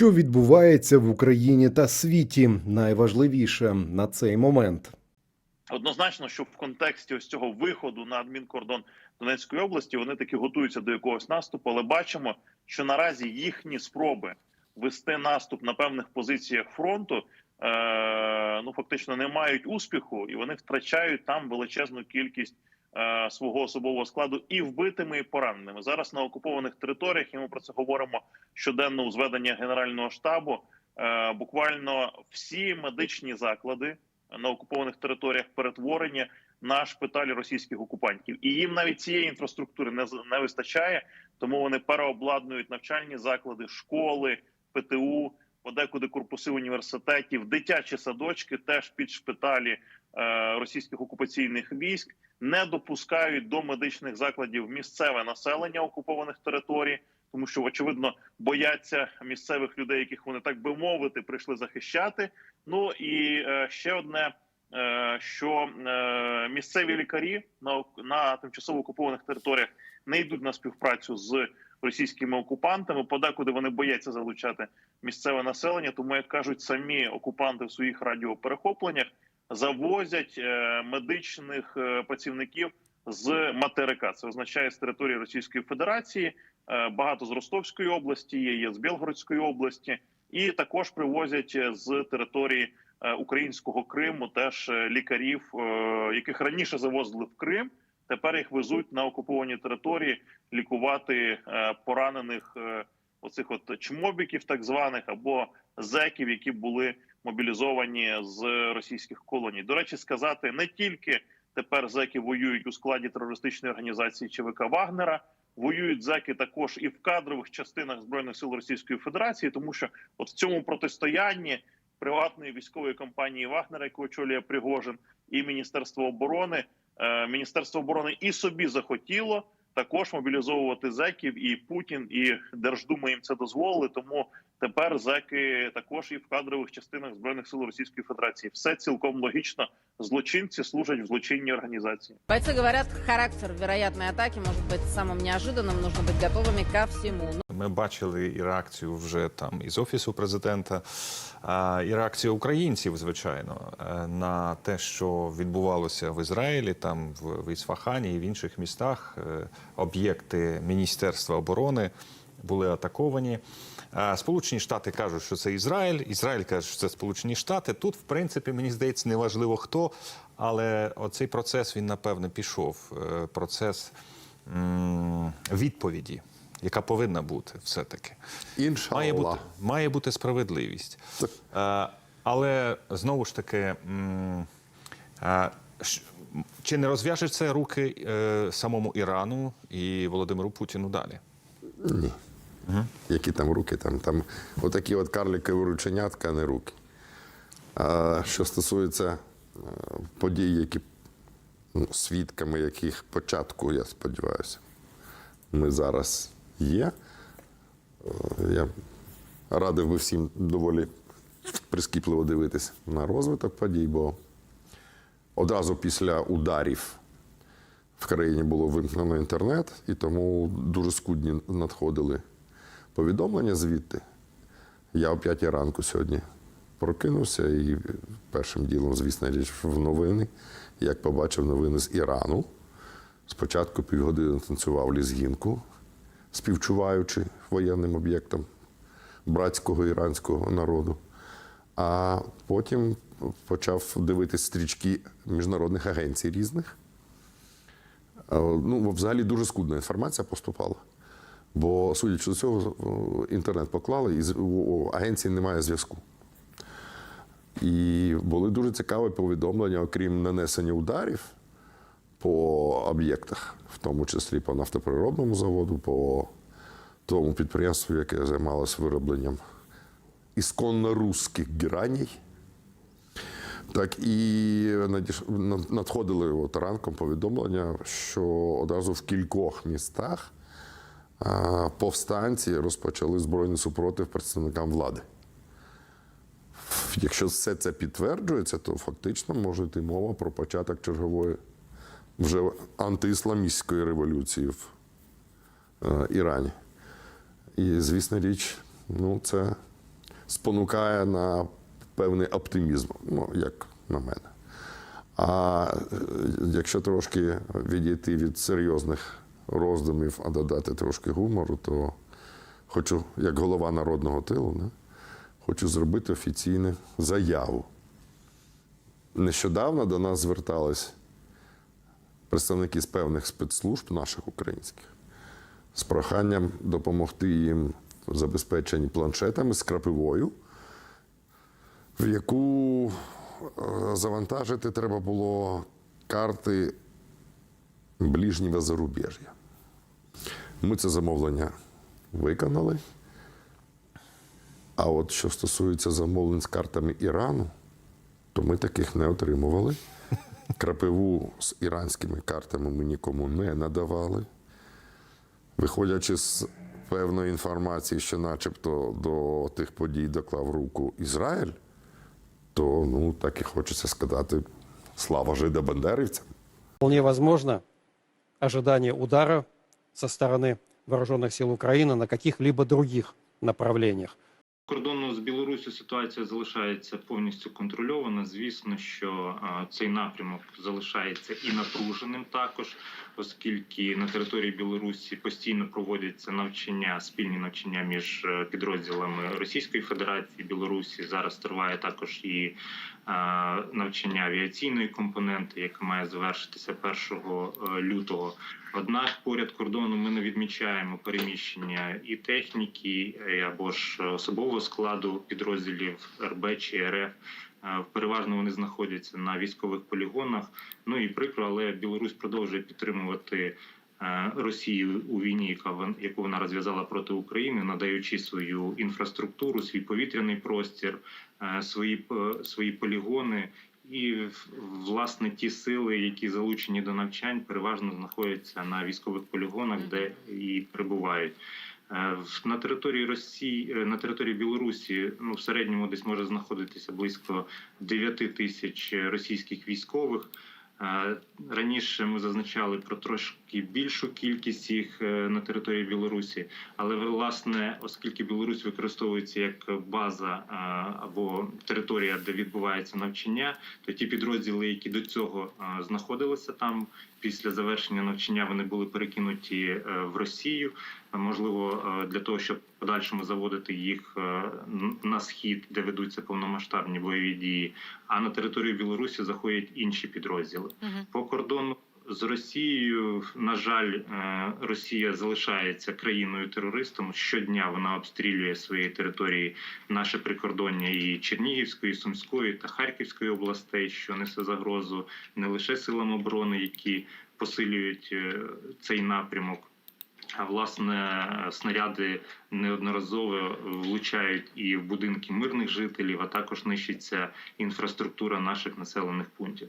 Що відбувається в Україні та світі, найважливіше на цей момент. Однозначно, що в контексті ось цього виходу на адмінкордон Донецької області вони таки готуються до якогось наступу, але бачимо, що наразі їхні спроби вести наступ на певних позиціях фронту е, ну фактично не мають успіху, і вони втрачають там величезну кількість свого особового складу і вбитими, і пораненими. Зараз на окупованих територіях і ми про це говоримо щоденно у зведення генерального штабу. Е, буквально всі медичні заклади на окупованих територіях перетворені на шпиталі російських окупантів, і їм навіть цієї інфраструктури не не вистачає, тому вони переобладнують навчальні заклади, школи, ПТУ, подекуди корпуси університетів, дитячі садочки, теж під шпиталі е, російських окупаційних військ, не допускають до медичних закладів місцеве населення окупованих територій. Тому що очевидно бояться місцевих людей, яких вони так би мовити прийшли захищати. Ну і е, ще одне, е, що е, місцеві лікарі на, на тимчасово окупованих територіях не йдуть на співпрацю з російськими окупантами. Подекуди вони бояться залучати місцеве населення. Тому як кажуть самі окупанти в своїх радіоперехопленнях, завозять е, медичних е, працівників з материка. Це означає з території Російської Федерації. Е, Багато з Ростовської області є, є з Білгородської області і також привозять з території українського Криму теж лікарів, яких раніше завозили в Крим. Тепер їх везуть на окуповані території лікувати поранених оцих от чмобіків, так званих або зеків, які були мобілізовані з російських колоній. До речі, сказати не тільки тепер зеки воюють у складі терористичної організації ЧВК Вагнера. Воюють зеки також і в кадрових частинах збройних сил Російської Федерації, тому що от в цьому протистоянні приватної військової компанії Вагнера, яку очолює Пригожин, і Міністерство оборони, е, Міністерство оборони і собі захотіло також мобілізовувати зеків, і Путін, і Держдума їм це дозволили. Тому тепер зеки також і в кадрових частинах збройних сил Російської Федерації. Все цілком логічно. Злочинці служать в злочинній організації. Бойцы говорят, характер вероятной атаки может быть самым неожиданным, нужно быть готовыми ко всему. Ми бачили і реакцію вже там із офісу президента, і реакцію українців, звичайно, е, на те, що відбувалося в Ізраїлі, там в в Ісфахані і в інших містах. Е, Об'єкти Міністерства оборони були атаковані. Сполучені Штати кажуть, що це Ізраїль. Ізраїль каже, що це Сполучені Штати. Тут, в принципі, мені здається, неважливо хто, але оцей процес він напевне пішов. Е, Процес відповіді, яка повинна бути все-таки. Інша Має бути, має бути справедливість. Е, але знову ж таки, е, ш- чи не розв'яже це руки е, самому Ірану і Володимиру Путіну далі? Ні. Які там руки, там, там отакі от карлікові рученятка, а не руки. А що стосується подій, які ну, свідками яких початку, я сподіваюся, ми зараз є. Е, Я радив би всім доволі прискіпливо дивитися на розвиток подій, бо одразу після ударів в країні було вимкнено інтернет, і тому дуже скудні надходили повідомлення звідти. Я о 5 ранку сьогодні прокинувся і першим ділом, звісно, річ в новини. Як побачив новини з Ірану, спочатку півгодини танцював лізгінку, співчуваючи воєнним об'єктам братського іранського народу. А потім почав дивитись стрічки міжнародних агенцій різних. Е, Ну, взагалі дуже скудна інформація поступала. Бо, судячи з цього, інтернет поклали, і у агенції немає зв'язку. І були дуже цікаві повідомлення, окрім нанесення ударів по об'єктах, в тому числі по нафтопереробному заводу, по тому підприємству, яке займалося виробленням ісконно русських гераній. Так і надходили от ранком повідомлення, що одразу в кількох містах повстанці розпочали збройний супротив представникам влади. Якщо все це підтверджується, то фактично може йти мова про початок чергової вже антиісламістської революції в е, Ірані. І, звісно річ, ну, це спонукає на певний оптимізм, ну, як на мене. А е, якщо трошки відійти від серйозних роздумів, а додати трошки гумору, то хочу, як голова народного тилу, не, хочу зробити офіційну заяву. Нещодавно до нас звертались представники з певних спецслужб наших українських з проханням допомогти їм в забезпеченні планшетами з крапивою, в яку е, завантажити треба було карти ближнього зарубіжжя. Ми це замовлення виконали. А от що стосується замовлень з картами Ірану, то ми таких не отримували. Крапиву з іранськими картами ми нікому не надавали. Виходячи з певної інформації, що начебто до тих подій доклав руку Ізраїль, то ну, так і хочеться сказати слава жидо-бандерівцям. Вполне возможно ожидание удара со стороны вооруженных сил Украины на каких-либо других направлениях. Кордону з Білоруссю ситуація залишається повністю контрольована. Звісно, що цей напрямок залишається і напруженим також, оскільки на території Білорусі постійно проводяться навчання, спільні навчання між е, підрозділами Російської Федерації Білорусі. Зараз триває також і навчання авіаційної компоненти, яке має завершитися 1 лютого. Однак поряд кордону ми не відмічаємо переміщення і техніки, або ж особового складу підрозділів РБ чи РФ. Е, Переважно вони знаходяться на військових полігонах. Ну і прикро, але Білорусь продовжує підтримувати е, Росію у війні, яку вона розв'язала проти України, надаючи свою інфраструктуру, свій повітряний простір, е, свої свої полігони. І власне ті сили, які залучені до навчань, переважно знаходяться на військових полігонах, де і перебувають. Е, На території Росії, е, на території Білорусі, ну в середньому десь може знаходитися близько 9 тисяч російських військових. Е, Раніше ми зазначали про трошки більшу кількість їх е, на території Білорусі, але власне, оскільки Білорусь використовується як база е, або територія, де відбувається навчання, то ті підрозділи, які до цього е, знаходилися там після завершення навчання, вони були перекинуті в Росію. Можливо, для того, щоб подальшому заводити їх на схід, де ведуться повномасштабні бойові дії. А на територію Білорусі заходять інші підрозділи по кордону. З Росією, на жаль, е, Росія залишається країною терористом. Щодня вона обстрілює свої території, наше прикордоння і Чернігівської, і Сумської та Харківської областей, що несе загрозу не лише силам оборони, які посилюють е, цей напрямок. А власне снаряди неодноразово влучають і в будинки мирних жителів, а також нищиться інфраструктура наших населених пунктів.